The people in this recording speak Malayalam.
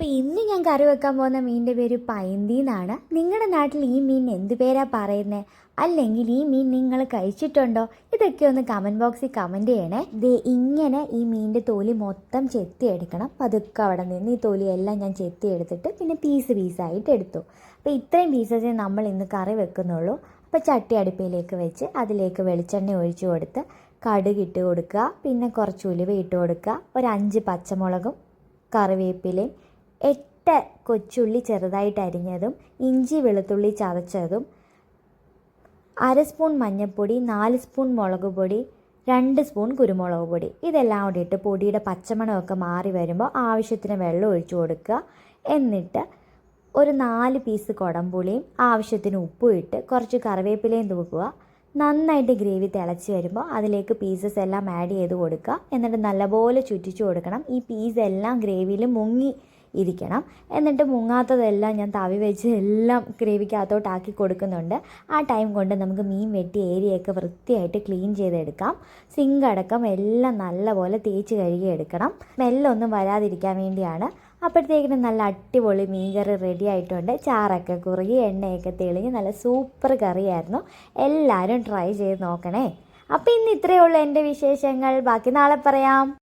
അപ്പോൾ ഇന്ന് ഞാൻ കറി വെക്കാൻ പോകുന്ന മീനിന്റെ പേര് പൈന്തി എന്നാണ്. നിങ്ങളുടെ നാട്ടിൽ ഈ മീൻ എന്ത് പേരാ പറയുന്നത് അല്ലെങ്കിൽ ഈ മീൻ നിങ്ങൾ കഴിച്ചിട്ടുണ്ടോ? ഇതൊക്കെ ഒന്ന് കമന്റ് ബോക്സിൽ കമന്റ് ചെയ്യണേ. ദേ ഇങ്ങനെ ഈ മീനിന്റെ തോലി മൊത്തം ചെത്തിയെടുക്കണം. പതുക്കെ അവിടെ നിന്ന് ഈ എല്ലാം ഞാൻ ചെത്തി എടുത്തിട്ട് പിന്നെ പീസ് പീസായിട്ട് എടുത്തു. അപ്പോൾ ഇത്രയും പീസസേ നമ്മൾ ഇന്ന് കറി വെക്കുന്നുള്ളൂ. അപ്പോൾ ചട്ടി അടുപ്പിലേക്ക് വെച്ച് അതിലേക്ക് വെളിച്ചെണ്ണ ഒഴിച്ചു കൊടുത്ത് കടുക് ഇട്ട് കൊടുക്കുക. പിന്നെ കുറച്ച് ഉലുവ ഇട്ട് കൊടുക്കുക. ഒരു അഞ്ച് പച്ചമുളകും കറിവേപ്പിലയും എട്ട് കൊച്ചുള്ളി ചെറുതായിട്ട് അരിഞ്ഞതും ഇഞ്ചി വെളുത്തുള്ളി ചതച്ചതും അര സ്പൂൺ മഞ്ഞൾപ്പൊടി നാല് സ്പൂൺ മുളക് പൊടി രണ്ട് സ്പൂൺ കുരുമുളക് പൊടി. ഇതെല്ലാം കൂടി ഇട്ട് പൊടിയുടെ പച്ചമണമൊക്കെ മാറി വരുമ്പോൾ ആവശ്യത്തിന് വെള്ളം ഒഴിച്ചു കൊടുക്കുക. എന്നിട്ട് ഒരു നാല് പീസ് കുടംപുളിയും ആവശ്യത്തിന് ഉപ്പും ഇട്ട് കുറച്ച് കറിവേപ്പിലയും തൂക്കുക. നന്നായിട്ട് ഗ്രേവി തിളച്ച് വരുമ്പോൾ അതിലേക്ക് പീസസ് എല്ലാം ആഡ് ചെയ്ത് കൊടുക്കുക. എന്നിട്ട് നല്ലപോലെ ചുറ്റിച്ചു കൊടുക്കണം. ഈ പീസ് എല്ലാം ഗ്രേവിയിൽ മുങ്ങി ഇരിക്കണം. എന്നിട്ട് മുങ്ങാത്തതെല്ലാം ഞാൻ തവി വെച്ച് എല്ലാം ഗ്രേവിക്കകത്തോട്ടാക്കി കൊടുക്കുന്നുണ്ട്. ആ ടൈം കൊണ്ട് നമുക്ക് മീൻ വെട്ടി ഏരിയയൊക്കെ വൃത്തിയായിട്ട് ക്ലീൻ ചെയ്തെടുക്കാം. സിങ്ക് അടക്കം എല്ലാം നല്ലപോലെ തേച്ച് കഴുകി എടുക്കണം. സ്മെല്ലൊന്നും വരാതിരിക്കാൻ വേണ്ടിയാണ്. അപ്പോഴത്തേക്കിനും നല്ല അടിപൊളി മീൻകറി റെഡി ആയിട്ടുണ്ട്. ചാറൊക്കെ കുറുകി എണ്ണയൊക്കെ തെളിഞ്ഞ് നല്ല സൂപ്പർ കറിയായിരുന്നു. എല്ലാവരും ട്രൈ ചെയ്ത് നോക്കണേ. അപ്പോൾ ഇന്ന് ഇത്രയേ ഉള്ളൂ എന്റെ വിശേഷങ്ങൾ. ബാക്കി നാളെ പറയാം.